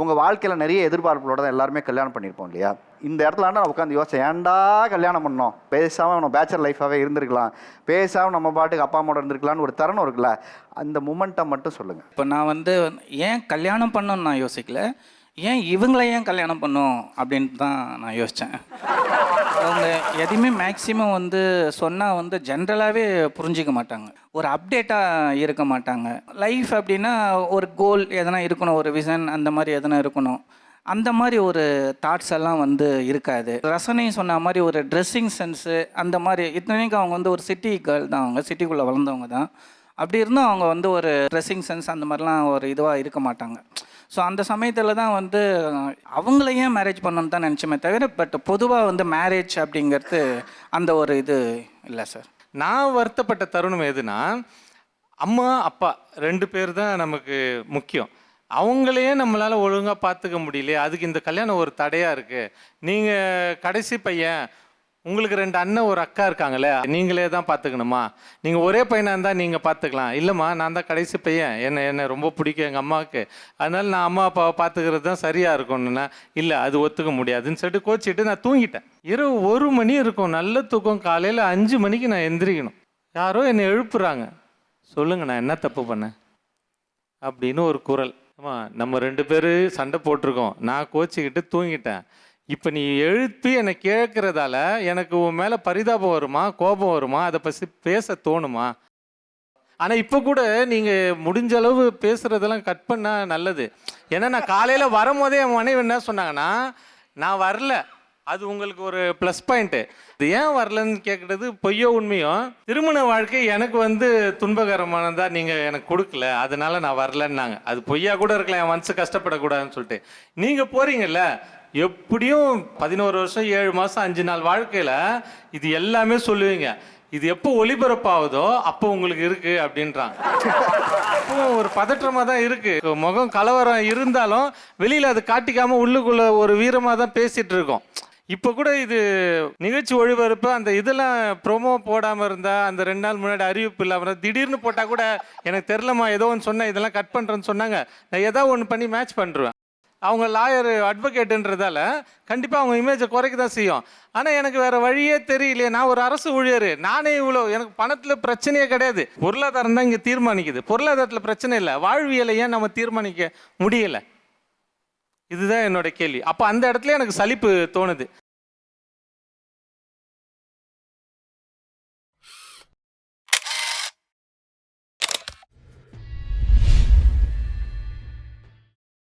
உங்கள் வாழ்க்கையில் நிறைய எதிர்பார்ப்புகளோட தான் எல்லாருமே கல்யாணம் பண்ணியிருப்போம் இல்லையா? இந்த இடத்துல நான் உட்காந்து யோசிச்சேன். ஏன்டா கல்யாணம் பண்ணோம்? பேசாமல் நம்ம பேச்சலர் லைஃபாகவே இருந்திருக்கலாம். பேசாமல் நம்ம பாட்டுக்கு அப்பா அம்மாவோட இருந்திருக்கலாம்னு ஒரு தருணம் இருக்குல்ல அந்த மூமெண்ட்டை மட்டும் சொல்லுங்கள் இப்போ நான் வந்து ஏன் கல்யாணம் பண்ணணும்னு நான் யோசிக்கல? ஏன் இவங்கள ஏன் கல்யாணம் பண்ணும் அப்படின்ட்டு தான் நான் யோசித்தேன் அவங்க எதையுமே மேக்ஸிமம் வந்து சொன்னால் வந்து ஜென்ரலாகவே புரிஞ்சிக்க மாட்டாங்க. ஒரு அப்டேட்டாக இருக்க மாட்டாங்க. லைஃப் அப்படின்னா ஒரு கோல் எதனா இருக்கணும் ஒரு விஷன் அந்த மாதிரி எதனா இருக்கணும். அந்த மாதிரி ஒரு தாட்ஸ் எல்லாம் வந்து இருக்காது. ரசனை சொன்ன மாதிரி ஒரு ட்ரெஸ்ஸிங் சென்ஸு அந்த மாதிரி இத்தனைக்கும் அவங்க வந்து ஒரு சிட்டி கேர்ள் தான் அவங்க. சிட்டிக்குள்ளே வளர்ந்தவங்க தான். அப்படி இருந்தும் அவங்க வந்து ஒரு ட்ரெஸ்ஸிங் சென்ஸ் அந்த மாதிரிலாம் ஒரு இதுவாக இருக்க மாட்டாங்க. ஸோ அந்த சமயத்தில் தான் வந்து அவங்கள ஏன் மேரேஜ் பண்ணணும்னு தான் நினச்சோமே தவிர பட் பொதுவாக வந்து மேரேஜ் அப்படிங்கிறது அந்த ஒரு இது இல்லை சார் நான் வருத்தப்பட்ட தருணம் எதுனா அம்மா அப்பா ரெண்டு பேர் தான் நமக்கு முக்கியம். அவங்களையே நம்மளால் ஒழுங்காக பார்த்துக்க முடியலையே. அதுக்கு இந்த கல்யாணம் ஒரு தடையாக இருக்குது நீங்கள் கடைசி பையன் உங்களுக்கு ரெண்டு அண்ணன் ஒரு அக்கா இருக்காங்களே நீங்களே தான் பார்த்துக்கணுமா? நீங்கள் ஒரே பையனாக இருந்தால் நீங்கள் பார்த்துக்கலாம். இல்லைம்மா நான் தான் கடைசி பையன். என்னை என்னை ரொம்ப பிடிக்கும் எங்கள் அம்மாவுக்கு. அதனால் நான் அம்மா அப்பாவை பார்த்துக்கிறது தான் சரியாக இருக்கும்னுனா இல்லை அது ஒத்துக்க முடியாதுன்னு சொல்லிட்டு கோச்சிட்டு நான் தூங்கிட்டேன். இரவு ஒரு மணி இருக்கும். நல்ல தூக்கம். காலையில் அஞ்சு மணிக்கு நான் எந்திரிக்கணும். யாரோ என்னை எழுப்புறாங்க. சொல்லுங்க நான் என்ன தப்பு பண்ணேன்? அப்படின்னு ஒரு குரல். ஆமாம் நம்ம ரெண்டு பேர் சண்டை போட்டிருக்கோம். நான் கோச்சிக்கிட்டு தூங்கிட்டேன். இப்போ நீ எழுப்பி என்னை கேட்கறதால எனக்கு உன் மேலே பரிதாபம் வருமா? கோபம் வருமா? அதை பற்றி பேச தோணுமா? ஆனால் இப்போ கூட நீங்கள் முடிஞ்ச அளவு பேசுகிறதெல்லாம் கட் பண்ணால் நல்லது. ஏன்னா நான் காலையில் வரும்போதே என் மனைவி என்ன சொன்னாங்கன்னா நான் வரல. அது உங்களுக்கு ஒரு ப்ளஸ் பாயிண்ட்டு இது ஏன் வரலன்னு கேட்குறது பொய்யோ உண்மையோ? திருமண வாழ்க்கை எனக்கு வந்து துன்பகரமானதா நீங்கள் எனக்கு கொடுக்கல. அதனால நான் வரலன்னாங்க. அது பொய்யா கூட இருக்கலாம். என் மனசு கஷ்டப்படக்கூடாதுன்னு சொல்லிட்டு. நீங்கள் போகிறீங்கல்ல எப்படியும் பதினோரு வருஷம் ஏழு மாதம் அஞ்சு நாள் வாழ்க்கையில் இது எல்லாமே சொல்லுவீங்க. இது எப்போ ஒளிபரப்பாகுதோ அப்போ உங்களுக்கு இருக்கு அப்படின்றாங்க. அப்போ ஒரு பதற்றமாக தான் இருக்கு. முகம் கலவரம் இருந்தாலும் வெளியில் அது காட்டிக்காமல் உள்ளுக்குள்ள ஒரு வீரமாக தான் பேசிட்டு இருக்கோம். இப்போ கூட இது நிகழ்ச்சி ஒளிபரப்பு அந்த இதெல்லாம் ப்ரோமோ போடாமல் இருந்தால் அந்த ரெண்டு நாள் முன்னாடி அறிவிப்பு இல்லாமல் இருந்தால் திடீர்னு போட்டால் கூட எனக்கு தெரிலம்மா ஏதோ ஒன்று சொன்னேன் இதெல்லாம் கட் பண்ணுறேன்னு சொன்னாங்க. நான் ஏதோ ஒன்று பண்ணி மேட்ச் பண்ணுறேன் அவங்க லாயர் அட்வொகேட்டுன்றதால கண்டிப்பாக அவங்க இமேஜை குறைக்க தான் செய்யும். ஆனால் எனக்கு வேறு வழியே தெரியலையே நான் ஒரு அரசு ஊழியர். நானே இவ்வளோ எனக்கு பணத்தில் பிரச்சனையே கிடையாது. பொருளாதாரம் தான் இங்கே தீர்மானிக்குது. பொருளாதாரத்தில் பிரச்சனை இல்லை. வாழ்வியலை ஏன் நம்ம தீர்மானிக்க முடியலை? இதுதான் என்னோட கேள்வி. அப்போ அந்த இடத்துல எனக்கு சலிப்பு தோணுது.